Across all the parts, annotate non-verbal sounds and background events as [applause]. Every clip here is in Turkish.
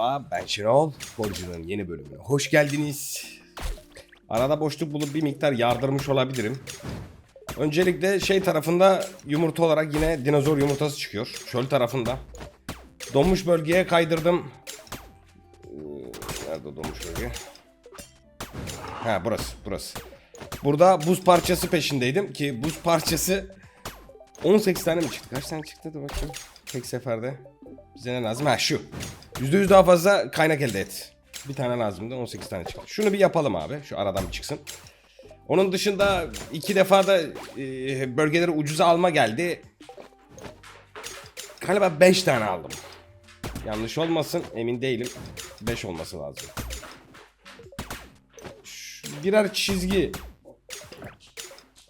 Merhaba ben Şenol. Borcu'nun yeni bölümüne hoş geldiniz. Arada boşluk bulup bir miktar yardırmış olabilirim. Öncelikle şey tarafında yumurta olarak yine dinozor yumurtası çıkıyor. Çöl tarafında. Donmuş bölgeye kaydırdım. Ee, Nerede donmuş bölge? Ha burası burası. Burada buz parçası peşindeydim ki buz parçası 18 tane mi çıktı? Kaç tane çıktı? Dur bakayım. Tek seferde. Bize ne lazım? Ha şu. %100 daha fazla kaynak elde et. Bir tane lazımdı 18 tane çıktı. Şunu bir yapalım abi. Şu aradan bir çıksın. Onun dışında iki defa da e, bölgeleri ucuza alma geldi. Galiba 5 tane aldım. Yanlış olmasın emin değilim. 5 olması lazım. Şu birer çizgi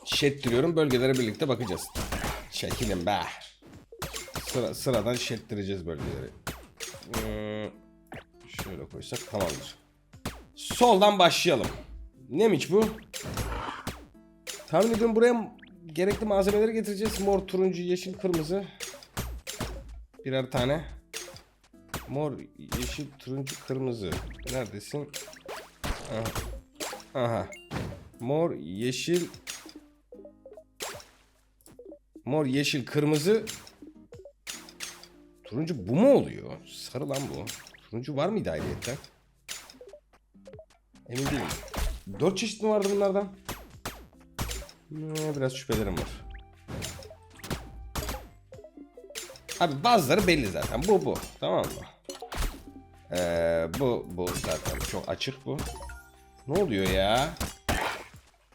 şettiriyorum. Bölgelere birlikte bakacağız. Çekilin be. Sıra, sıradan şettireceğiz bölgeleri. Hmm, şöyle koysak tamamdır. Soldan başlayalım. Neymiş bu? Tahmin ediyorum buraya gerekli malzemeleri getireceğiz. Mor, turuncu, yeşil, kırmızı. Birer tane. Mor, yeşil, turuncu, kırmızı. Neredesin? Aha. Aha. Mor, yeşil, Mor, yeşil, kırmızı. Turuncu bu mu oluyor? Sarı lan bu. Turuncu var mıydı ayrıyetten? Emin değilim. Dört çeşit mi vardı bunlardan? Hmm, biraz şüphelerim var. Abi bazıları belli zaten. Bu bu. Tamam mı? Ee, bu bu zaten çok açık bu. Ne oluyor ya?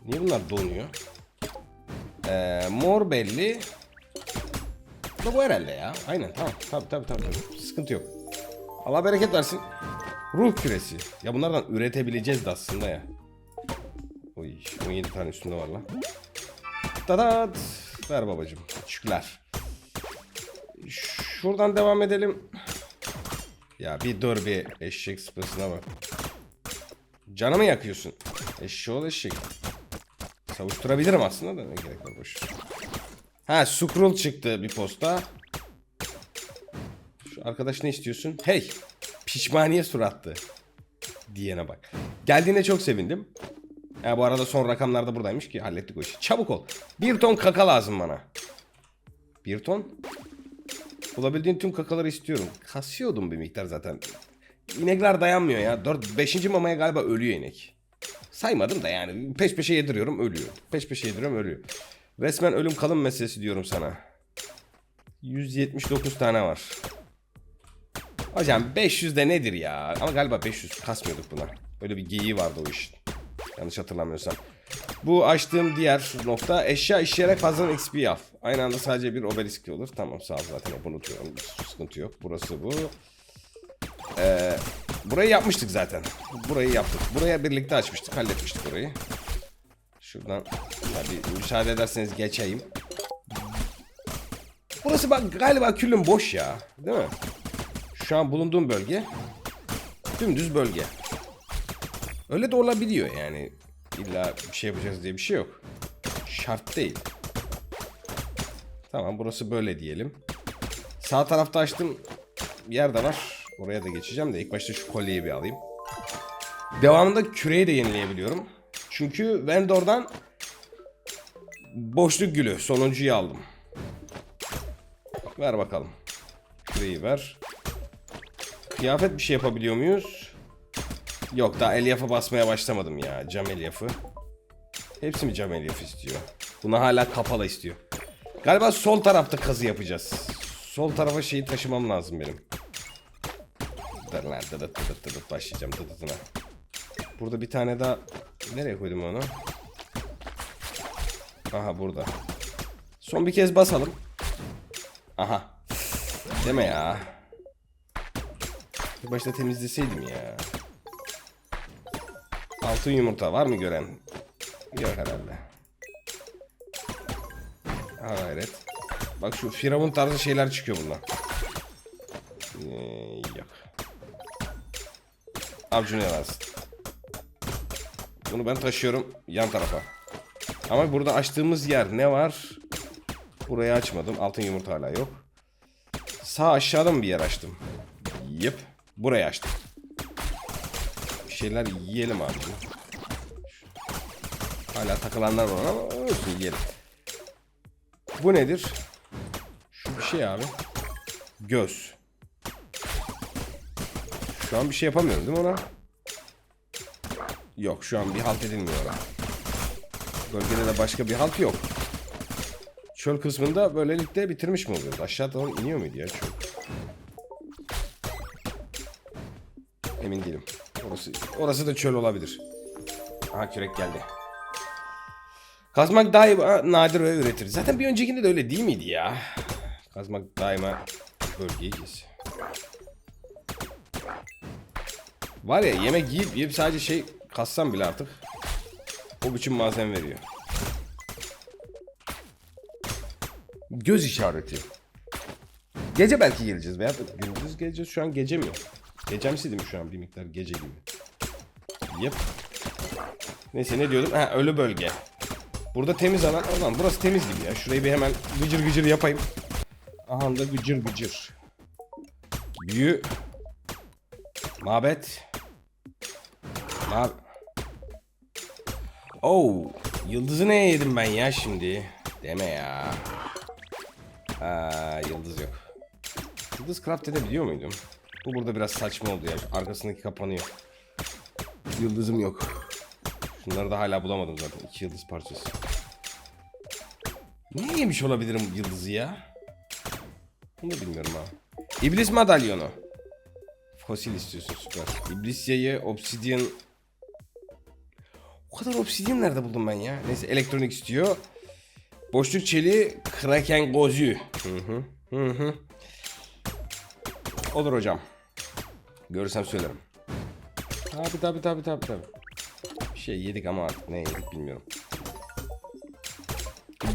Niye bunlar donuyor? Ee, mor belli. Bu bu herhalde ya. Aynen tamam. Tabii tabii. tabii. Sıkıntı yok. Allah bereket versin. Ruh küresi. Ya bunlardan üretebileceğiz de aslında ya. Oy 17 tane üstünde var lan. Dadat. Ver babacım. Şükürler. Şuradan devam edelim. Ya bir dur bir eşek sıpasına bak. Canımı yakıyorsun. Eşşoğlu eşek. Savuşturabilirim aslında da ne gerek var boş. Ha scroll çıktı bir posta. Arkadaş ne istiyorsun? Hey pişmaniye suratlı. Diyene bak. Geldiğine çok sevindim. Ha, bu arada son rakamlarda buradaymış ki hallettik o işi. Çabuk ol. Bir ton kaka lazım bana. Bir ton? Bulabildiğin tüm kakaları istiyorum. Kasıyordum bir miktar zaten. İnekler dayanmıyor ya. 4 5. mamaya galiba ölüyor inek. Saymadım da yani peş peşe yediriyorum ölüyor. Peş peşe yediriyorum ölüyor. Resmen ölüm kalım meselesi diyorum sana. 179 tane var. Hocam 500 de nedir ya? Ama galiba 500 kasmıyorduk buna. Öyle bir geyiği vardı o işin. Yanlış hatırlamıyorsam. Bu açtığım diğer nokta eşya işleyerek fazladan XP al. Aynı anda sadece bir obelisk olur. Tamam sağ ol zaten hep unutuyorum. Sıkıntı yok. Burası bu. Ee, burayı yapmıştık zaten. Burayı yaptık. Buraya birlikte açmıştık. Halletmiştik burayı. Şuradan bir müsaade ederseniz geçeyim. Burası bak galiba küllüm boş ya. Değil mi? Şu an bulunduğum bölge dümdüz bölge. Öyle de olabiliyor yani. İlla bir şey yapacağız diye bir şey yok. Şart değil. Tamam burası böyle diyelim. Sağ tarafta açtım yer de var. Oraya da geçeceğim de ilk başta şu kolyeyi bir alayım. Devamında küreyi de yenileyebiliyorum. Çünkü vendordan boşluk gülü sonuncuyu aldım. Ver bakalım. Küreyi ver. Kıyafet bir şey yapabiliyor muyuz? Yok daha elyafı basmaya başlamadım ya. Cam elyafı. Hepsi mi cam elyafı istiyor? Bunu hala kapalı istiyor. Galiba sol tarafta kazı yapacağız. Sol tarafa şeyi taşımam lazım benim. Dıdıt dıdıt dıdıt başlayacağım dıdıtına. Burada bir tane daha... Nereye koydum onu? Aha burada. Son bir kez basalım. Aha. Deme ya. Bir başta temizleseydim ya. Altın yumurta var mı gören? Yok herhalde. Ha. Bak şu firavun tarzı şeyler çıkıyor bundan. Ee, yok. Avcunu yalarsın. Bunu ben taşıyorum yan tarafa. Ama burada açtığımız yer ne var? Burayı açmadım. Altın yumurta hala yok. Sağ aşağıda mı bir yer açtım? Yep. Burayı açtım. Bir şeyler yiyelim abi. Hala takılanlar var ama olsun yiyelim. Bu nedir? Şu bir şey abi. Göz. Şu an bir şey yapamıyorum değil mi ona? Yok şu an bir halt edilmiyor ona. Bölgede de başka bir halt yok. Çöl kısmında böylelikle bitirmiş mi oluyoruz? Aşağı iniyor muydu ya çöl? Orası, orası da çöl olabilir. Aha kürek geldi. Kazmak daima nadir ve üretir. Zaten bir öncekinde de öyle değil miydi ya? Kazmak daima bölgeyi kes. Var ya yemek yiyip yiyip sadece şey kassam bile artık o biçim malzeme veriyor. Göz işareti. Gece belki geleceğiz veya gündüz geleceğiz. Şu an gece mi? Gecemsi değil şu an bir miktar gece gibi. Yep. Neyse ne diyordum? Ha ölü bölge. Burada temiz alan. Ulan burası temiz gibi ya. Şurayı bir hemen gıcır gıcır yapayım. Aha da gıcır gıcır. Büyü. Mabet. Mab... Oh, yıldızı neye yedim ben ya şimdi? Deme ya. Aa, yıldız yok. Yıldız craft edebiliyor muydum? Bu burada biraz saçma oldu ya. Arkasındaki kapanıyor. Yıldızım yok. Şunları da hala bulamadım zaten. İki yıldız parçası. Ne yemiş olabilirim yıldızı ya? Bunu da bilmiyorum ha. İblis madalyonu. Fosil istiyorsun süper. İblis yayı, obsidian. O kadar obsidian nerede buldum ben ya? Neyse elektronik istiyor. Boşluk çeliği, kraken gözü. Hı hı. Hı hı. Olur hocam. Görürsem söylerim. Tabi tabi tabi tabi tabi. Bir şey yedik ama ne yedik bilmiyorum.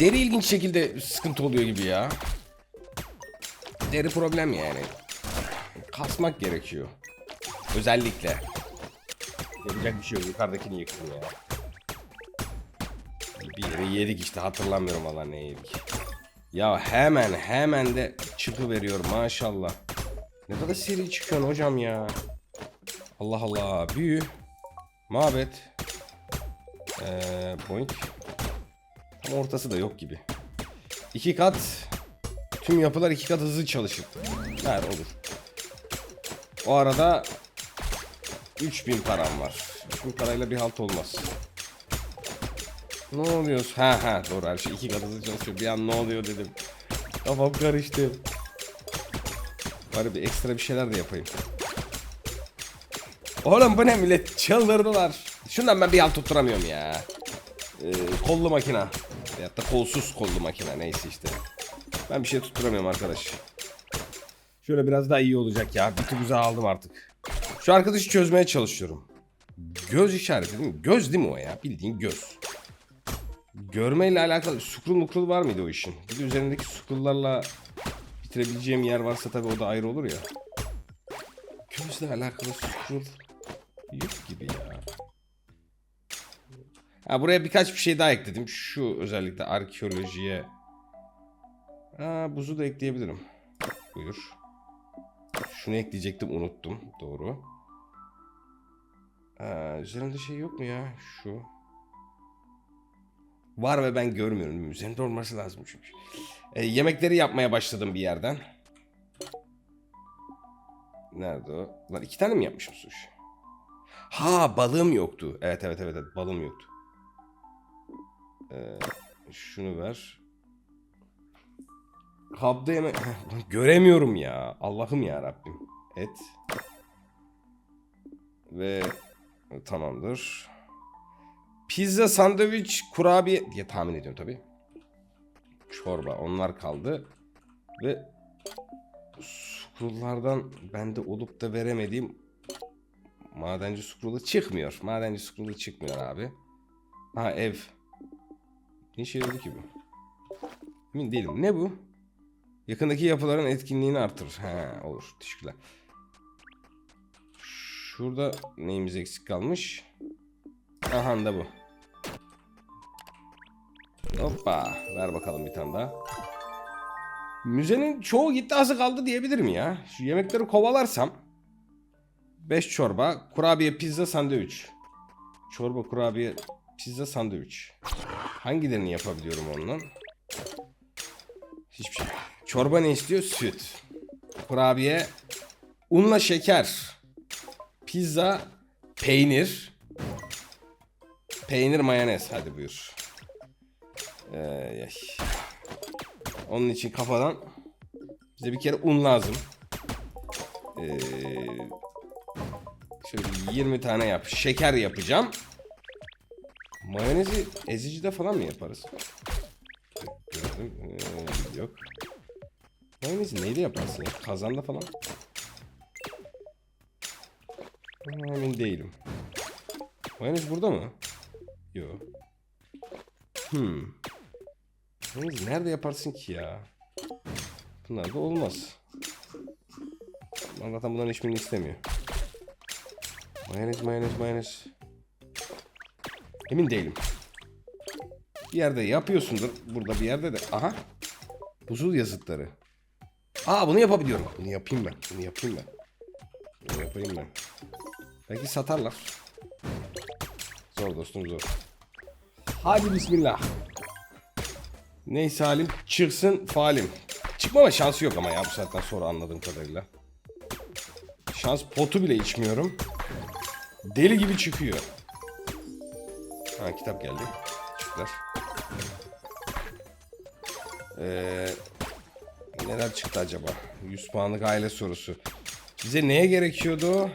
Deri ilginç şekilde sıkıntı oluyor gibi ya. Deri problem yani. Kasmak gerekiyor. Özellikle. Yapacak bir şey yok. Yukarıdakini yıktım ya. Bir yere yedik işte hatırlamıyorum valla ne yedik. Ya hemen hemen de çıkıveriyor maşallah. Ne kadar seri çıkıyorsun hocam ya. Allah Allah. Büyü. Mabet. Ee, boink. Tam ortası da yok gibi. İki kat. Tüm yapılar iki kat hızlı çalışır. Her olur. O arada 3000 param var. 3000 parayla bir halt olmaz. Ne oluyor? Ha ha doğru her şey iki kat hızlı çalışıyor. Bir an ne oluyor dedim. Kafam karıştı. Bari bir ekstra bir şeyler de yapayım. Oğlum bu ne millet çıldırdılar. Şundan ben bir halt tutturamıyorum ya. Ee, kollu makina. Veyahut da kolsuz kollu makina neyse işte. Ben bir şey tutturamıyorum arkadaş. Şöyle biraz daha iyi olacak ya. Bir güzel aldım artık. Şu arkadaşı çözmeye çalışıyorum. Göz işareti değil mi? Göz değil mi o ya? Bildiğin göz. Görmeyle alakalı scroll mukrul var mıydı o işin? Bir de üzerindeki scrolllarla bitirebileceğim yer varsa tabii o da ayrı olur ya. Gözle alakalı scroll yok gibi ya. Ha, buraya birkaç bir şey daha ekledim. Şu özellikle arkeolojiye. Ha, buzu da ekleyebilirim. Buyur. Şunu ekleyecektim unuttum. Doğru. Ha, üzerinde şey yok mu ya? Şu. Var ve ben görmüyorum. Üzerinde olması lazım çünkü. E, yemekleri yapmaya başladım bir yerden. Nerede o? Lan iki tane mi yapmışım sushi? Ha balığım yoktu. Evet evet evet, evet balığım yoktu. Ee, şunu ver. Hub'da yeme... [laughs] Göremiyorum ya. Allah'ım ya Rabbim. Et. Ve tamamdır. Pizza, sandviç, kurabiye diye tahmin ediyorum tabi. Çorba onlar kaldı. Ve scrolllardan bende olup da veremediğim madenci scroll'u çıkmıyor. Madenci scroll'u çıkmıyor abi. Ha ev. Ne şey oldu ki bu? Emin değilim. Ne bu? Yakındaki yapıların etkinliğini artırır. He olur. Teşekkürler. Şurada neyimiz eksik kalmış? Aha da bu. Hoppa. Ver bakalım bir tane daha. Müzenin çoğu gitti azı kaldı diyebilirim ya. Şu yemekleri kovalarsam. 5 çorba, kurabiye, pizza, sandviç. Çorba, kurabiye, pizza, sandviç. Hangilerini yapabiliyorum ondan? Hiçbir şey. Çorba ne istiyor? Süt. Kurabiye, unla şeker. Pizza, peynir. Peynir, mayonez. Hadi buyur. Ee, onun için kafadan bize bir kere un lazım. Ee, şöyle bir 20 tane yap. Şeker yapacağım. Mayonezi ezicide falan mı yaparız? Gördüm. Ee, yok. Mayonezi neyde yaparsın ya? Kazanda falan. Emin değilim. Mayonez burada mı? Yok. Hmm. Mayonez nerede yaparsın ki ya? Bunlar da olmaz. Zaten bunların hiçbirini istemiyor. Mayonez, mayonez, mayonez. Emin değilim. Bir yerde yapıyorsundur. Burada bir yerde de. Aha. Buzul yazıtları. Aa bunu yapabiliyorum. Bunu yapayım ben. Bunu yapayım ben. Bunu yapayım ben. Belki satarlar. Zor dostum zor. Hadi bismillah. Neyse halim çıksın falim. Çıkmama şansı yok ama ya bu saatten sonra anladığım kadarıyla. Şans potu bile içmiyorum. Deli gibi çıkıyor. Ha kitap geldi. Teşekkürler. Ee, neler çıktı acaba? 100 puanlık aile sorusu. Bize neye gerekiyordu?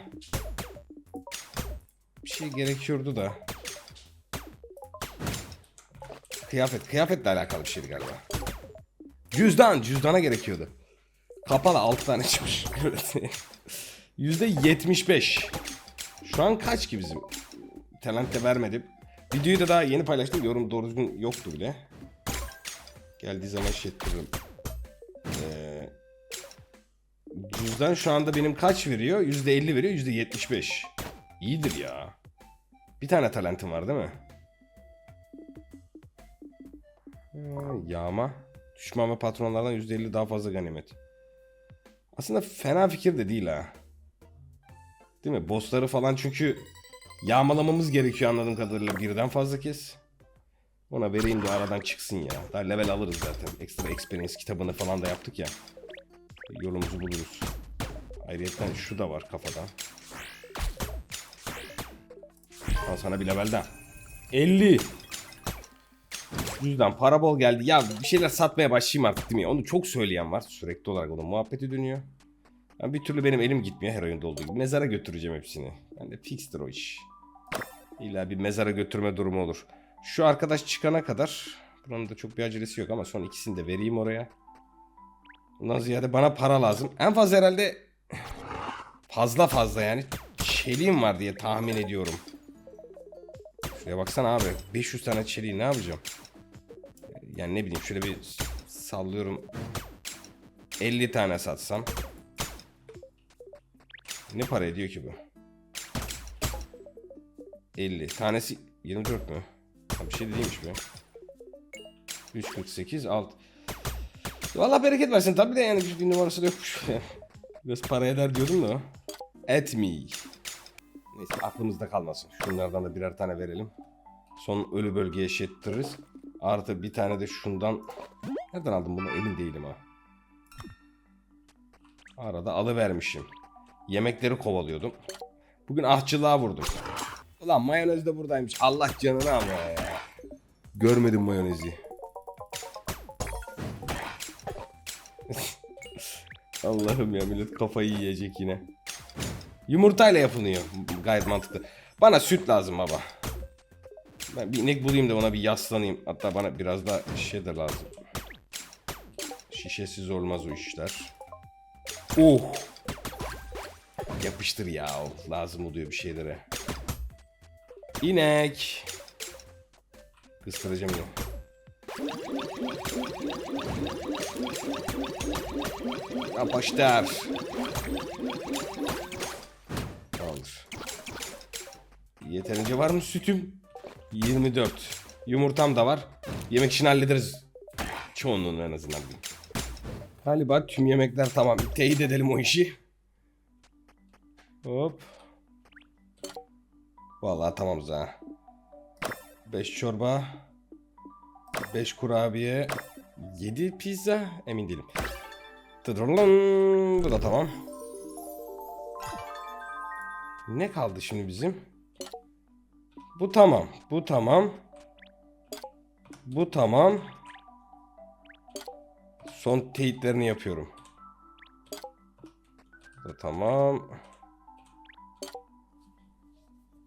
Bir şey gerekiyordu da. Kıyafet. Kıyafetle alakalı bir şeydi galiba. Cüzdan. Cüzdana gerekiyordu. Kapalı 6 tane çıkmış. [laughs] Yüzde 75. Şu an kaç ki bizim? Talent de vermedim. Videoyu da daha yeni paylaştım. Yorum doğru düzgün yoktu bile. Geldiği zaman şey. Ee, cüzdan şu anda benim kaç veriyor? Yüzde 50 veriyor. Yüzde 75. İyidir ya. Bir tane talentim var değil mi? Yağma. Düşman ve patronlardan %50 daha fazla ganimet. Aslında fena fikir de değil ha. Değil mi? Bossları falan çünkü yağmalamamız gerekiyor anladığım kadarıyla birden fazla kez. Ona vereyim de aradan çıksın ya. Daha level alırız zaten. Ekstra experience kitabını falan da yaptık ya. Yolumuzu buluruz. Ayrıca şu da var kafada. Al sana bir level daha. 50. Yüzden para bol geldi. Ya bir şeyler satmaya başlayayım artık değil mi? Onu çok söyleyen var. Sürekli olarak onun muhabbeti dönüyor. Ben bir türlü benim elim gitmiyor her oyunda olduğu gibi. Mezara götüreceğim hepsini. Ben de fixtir o iş. İlla bir mezara götürme durumu olur. Şu arkadaş çıkana kadar buranın da çok bir acelesi yok ama son ikisini de vereyim oraya. Bundan ziyade bana para lazım. En fazla herhalde fazla fazla yani çeliğim var diye tahmin ediyorum. Şuraya baksana abi. 500 tane çeliği ne yapacağım? Yani ne bileyim şöyle bir sallıyorum. 50 tane satsam. Ne para ediyor ki bu? 50. Tanesi 24 mü? Ha, bir şey de değilmiş be. 348 alt. Valla bereket versin. Tabi de yani bir, numarası da yokmuş. [laughs] Biraz para eder diyordum da. Etme. Neyse aklımızda kalmasın. Şunlardan da birer tane verelim. Son ölü bölgeye eşittiririz. Artı bir tane de şundan. Nereden aldım bunu emin değilim ha. Arada alıvermişim. Yemekleri kovalıyordum. Bugün ahçılığa vurdum. Ulan mayonez de buradaymış. Allah canını ama ya. Görmedim mayonezi. [laughs] Allah'ım ya millet kafayı yiyecek yine. Yumurtayla yapılıyor. Gayet mantıklı. Bana süt lazım baba. Ben bir inek bulayım da ona bir yaslanayım. Hatta bana biraz da şişe de lazım. Şişesiz olmaz o işler. Oh. Yapıştır ya. Lazım oluyor bir şeylere. İnek. Kıstıracağım yine. Yapıştır. Tamamdır. Yeterince var mı sütüm? 24. Yumurtam da var. Yemek için hallederiz. Çoğunluğunu en azından. Galiba tüm yemekler tamam. Teyit edelim o işi. Hop. Vallahi tamamız ha. 5 çorba. 5 kurabiye. 7 pizza. Emin değilim. Tıdırlın. Bu da tamam. Ne kaldı şimdi bizim? Bu tamam. Bu tamam. Bu tamam. Son teyitlerini yapıyorum. Da tamam.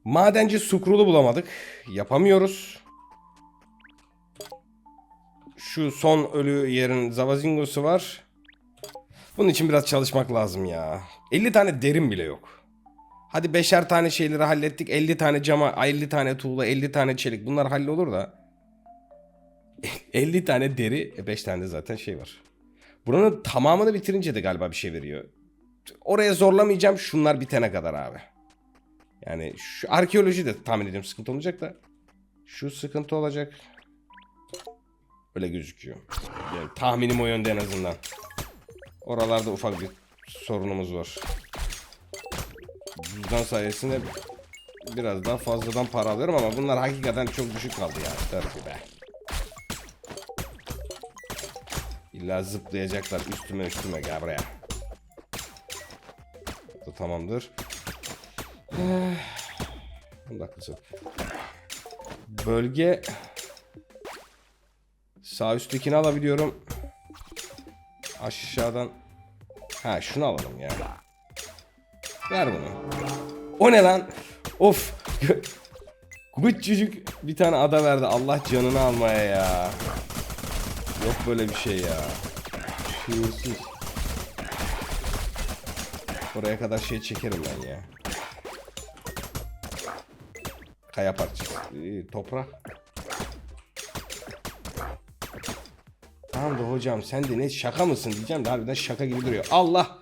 Madenci Sukrul'u bulamadık. Yapamıyoruz. Şu son ölü yerin Zavazingo'su var. Bunun için biraz çalışmak lazım ya. 50 tane derim bile yok. Hadi beşer tane şeyleri hallettik. 50 tane cama, 50 tane tuğla, 50 tane çelik. Bunlar hallolur da. [laughs] 50 tane deri, 5 tane de zaten şey var. Buranın tamamını bitirince de galiba bir şey veriyor. Oraya zorlamayacağım şunlar bitene kadar abi. Yani şu arkeoloji de tahmin ediyorum sıkıntı olmayacak da. Şu sıkıntı olacak. Öyle gözüküyor. Yani tahminim o yönde en azından. Oralarda ufak bir sorunumuz var. Cüzdan sayesinde biraz daha fazladan para alıyorum ama bunlar hakikaten çok düşük kaldı ya. Dur be. İlla zıplayacaklar üstüme üstüme gel buraya. Bu tamamdır. Eh, haklısın. Bölge sağ üsttekini alabiliyorum. Aşağıdan ha şunu alalım ya. Ver bunu. O ne lan? Of. Küçücük bir tane ada verdi. Allah canını almaya ya. Yok böyle bir şey ya. Şuursuz. Buraya kadar şey çekerim ben ya. Kaya parçası. Ee, toprak. Tamam da hocam sen de ne şaka mısın diyeceğim de harbiden şaka gibi duruyor. Allah.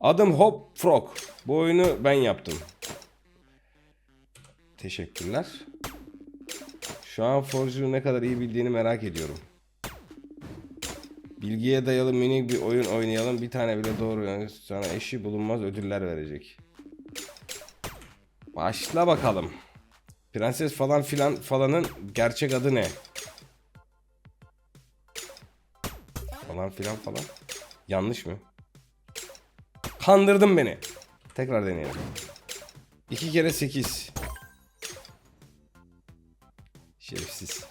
Adım Hop Frog. Bu oyunu ben yaptım. Teşekkürler. Şu an Forger'ı ne kadar iyi bildiğini merak ediyorum. Bilgiye dayalı minik bir oyun oynayalım. Bir tane bile doğru yani sana eşi bulunmaz ödüller verecek. Başla bakalım. Prenses falan filan falanın gerçek adı ne? Falan filan falan. Yanlış mı? Kandırdın beni. Tekrar deneyelim. 2 kere 8. Şerefsiz.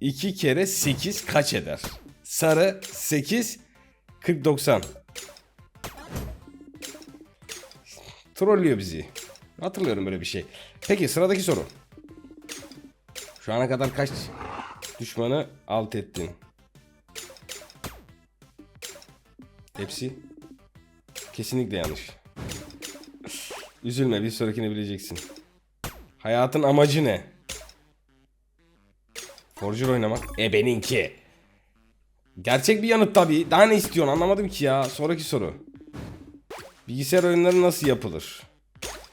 2 kere 8 kaç eder? Sarı 8 40 90. Trollüyor bizi. Hatırlıyorum böyle bir şey. Peki sıradaki soru. Şu ana kadar kaç düşmanı alt ettin? Hepsi kesinlikle yanlış. Üzülme bir sonrakini bileceksin. Hayatın amacı ne? Forger oynamak. E benimki. Gerçek bir yanıt tabii. Daha ne istiyorsun anlamadım ki ya. Sonraki soru. Bilgisayar oyunları nasıl yapılır?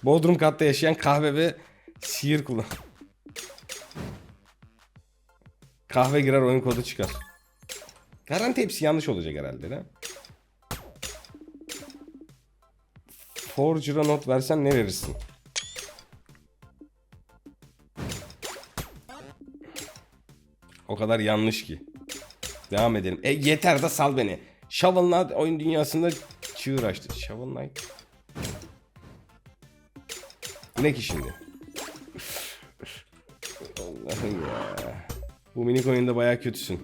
Bodrum katta yaşayan kahve ve sihir kullan. Kahve girer oyun kodu çıkar. Garanti hepsi yanlış olacak herhalde değil Forger'a not versen ne verirsin? O kadar yanlış ki. Devam edelim. E yeter de sal beni. Shovel Knight oyun dünyasında çığır açtı. Shovel Knight. Ne ki şimdi? Allah'ım ya. Bu minik oyunda baya kötüsün.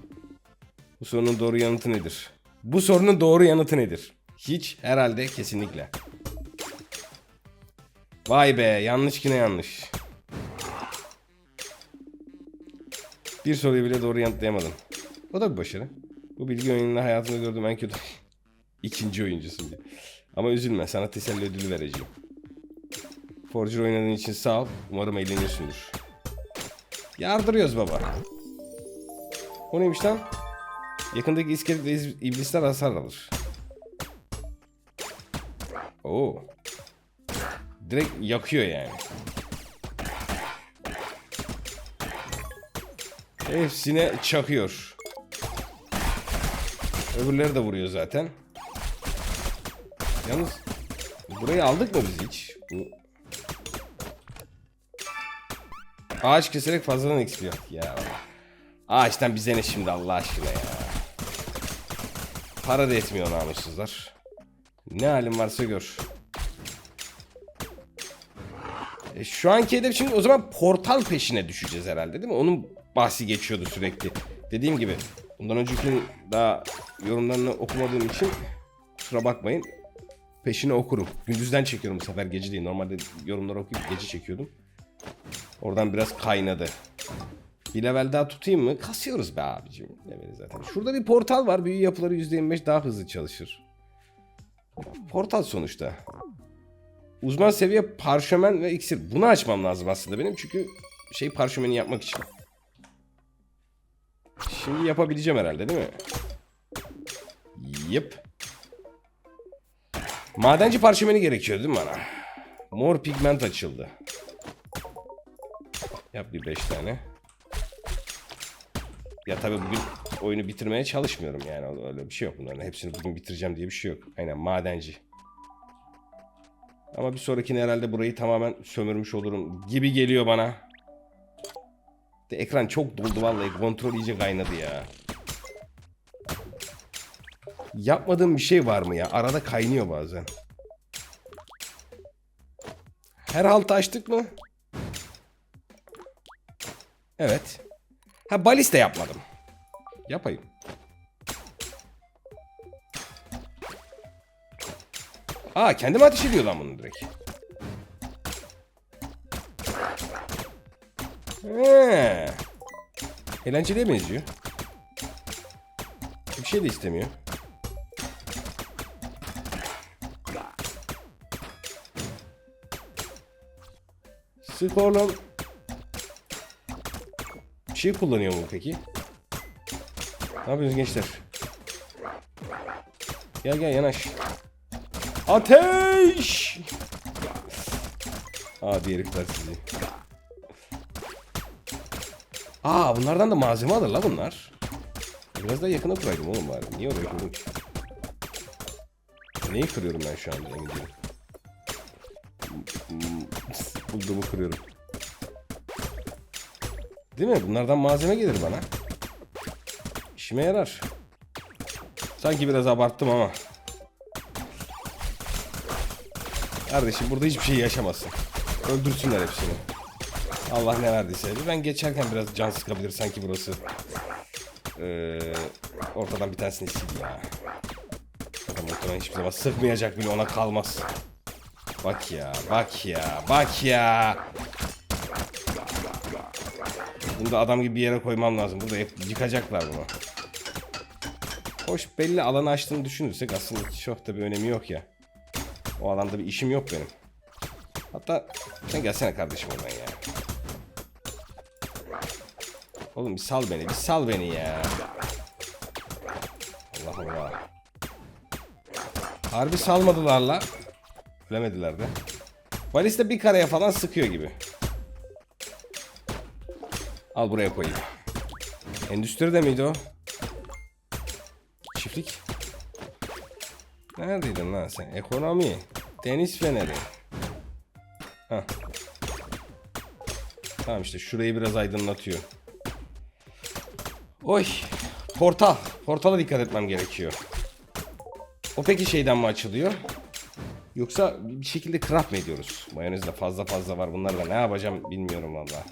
Bu sorunun doğru yanıtı nedir? Bu sorunun doğru yanıtı nedir? Hiç herhalde kesinlikle. Vay be yanlış yine yanlış. Bir soruyu bile doğru yanıtlayamadım. O da bir başarı. Bu bilgi oyununda hayatımda gördüğüm en kötü [laughs] ikinci oyuncusun diye. Ama üzülme sana teselli ödülü vereceğim. Forger oynadığın için sağ ol. Umarım eğleniyorsundur. Yardırıyoruz baba. O neymiş lan? Yakındaki iz- iblisler hasar alır. Oo. Direkt yakıyor yani. Hepsine çakıyor. Öbürleri de vuruyor zaten. Yalnız burayı aldık mı biz hiç? Bu Ağaç keserek fazladan XP yok ya. Ağaçtan bize ne şimdi Allah aşkına ya. Para da etmiyor namussuzlar. Ne halin varsa gör. E, şu anki hedef şimdi o zaman portal peşine düşeceğiz herhalde değil mi? Onun bahsi geçiyordu sürekli. Dediğim gibi bundan önceki daha yorumlarını okumadığım için kusura bakmayın. Peşine okurum. Gündüzden çekiyorum bu sefer gece değil. Normalde yorumları okuyup gece çekiyordum. Oradan biraz kaynadı. Bir level daha tutayım mı? Kasıyoruz be abicim. Leveli zaten. Şurada bir portal var. Büyü yapıları %25 daha hızlı çalışır. Portal sonuçta. Uzman seviye parşömen ve iksir. Bunu açmam lazım aslında benim. Çünkü şey parşömeni yapmak için. Şimdi yapabileceğim herhalde değil mi? Yıp. Madenci parşömeni gerekiyor değil mi bana? Mor pigment açıldı. Yap bir 5 tane. Ya tabii bugün oyunu bitirmeye çalışmıyorum yani öyle bir şey yok bunların. Hepsini bugün bitireceğim diye bir şey yok. Aynen madenci. Ama bir sonrakine herhalde burayı tamamen sömürmüş olurum gibi geliyor bana. De ekran çok doldu vallahi kontrol iyice kaynadı ya. Yapmadığım bir şey var mı ya? Arada kaynıyor bazen. Her haltı açtık mı? Evet. Ha baliste yapmadım. Yapayım. Aa kendim ateş ediyor lan bunu direkt. He. Eğlenceliye benziyor. Bir şey de istemiyor. Oğlum. Bir şey kullanıyor mu peki? Ne yapıyorsunuz gençler? Gel gel yanaş. Ateş! Adi herifler sizi. Aa bunlardan da malzeme alır la bunlar. Biraz daha yakına kuraydım oğlum bari. Niye oraya kurdum ki? Neyi kırıyorum ben şu anda emin değilim. Bulduğumu kırıyorum. Değil mi? Bunlardan malzeme gelir bana. İşime yarar. Sanki biraz abarttım ama. Kardeşim burada hiçbir şey yaşamasın. Öldürsünler hepsini. Allah ne verdiyse. Ben geçerken biraz can sıkabilir sanki burası. Ee, ortadan bir tanesini sil ya. Adam ortadan hiçbir zaman sıkmayacak bile ona kalmaz. Bak ya, bak ya, bak ya. Bunu da adam gibi bir yere koymam lazım. Burada hep yıkacaklar bunu. Hoş belli alanı açtığını düşünürsek aslında çok da bir önemi yok ya. O alanda bir işim yok benim. Hatta sen gelsene kardeşim oradan ya. Oğlum bir sal beni, bir sal beni ya. Allah Allah. Harbi salmadılar la. Bilemediler de. Baliste bir kareye falan sıkıyor gibi. Al buraya koyayım. Endüstride miydi o? Çiftlik. Neredeydin lan sen? Ekonomi. Deniz feneri. Hah. Tamam işte şurayı biraz aydınlatıyor. Oy. Portal. Portala dikkat etmem gerekiyor. O peki şeyden mi açılıyor? Yoksa bir şekilde craft mı ediyoruz? Mayonez de fazla fazla var. Bunlarla ne yapacağım bilmiyorum valla.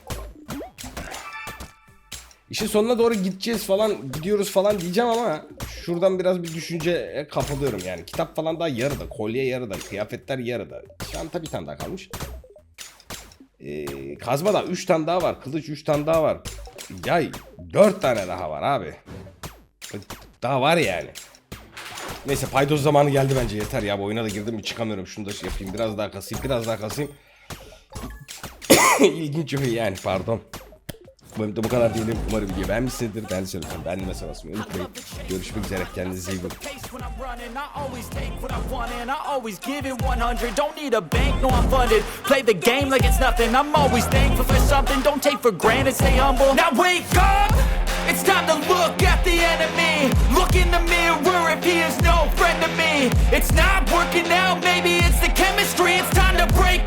İşin sonuna doğru gideceğiz falan, gidiyoruz falan diyeceğim ama şuradan biraz bir düşünce kapılıyorum yani. Kitap falan daha yarıda, kolye yarıda, kıyafetler yarıda. Çanta bir tane daha kalmış. Ee, kazma da 3 tane daha var, kılıç 3 tane daha var. Yay 4 tane daha var abi. Daha var yani. Neyse paydoz zamanı geldi bence yeter ya bu oyuna da girdim mi çıkamıyorum şunu da şey yapayım biraz daha kasayım biraz daha kasayım. [coughs] İlginç oyun yani pardon. Bu, bu kadar değilim. Umarım video beğenmişsinizdir. Ben söyleyeceğim. Ben mesela basmayı unutmayın. Görüşmek üzere. Kendinize iyi bakın. It's time to look at the enemy Look in the mirror if he is no friend to me It's not working out, maybe it's the chemistry It's time to break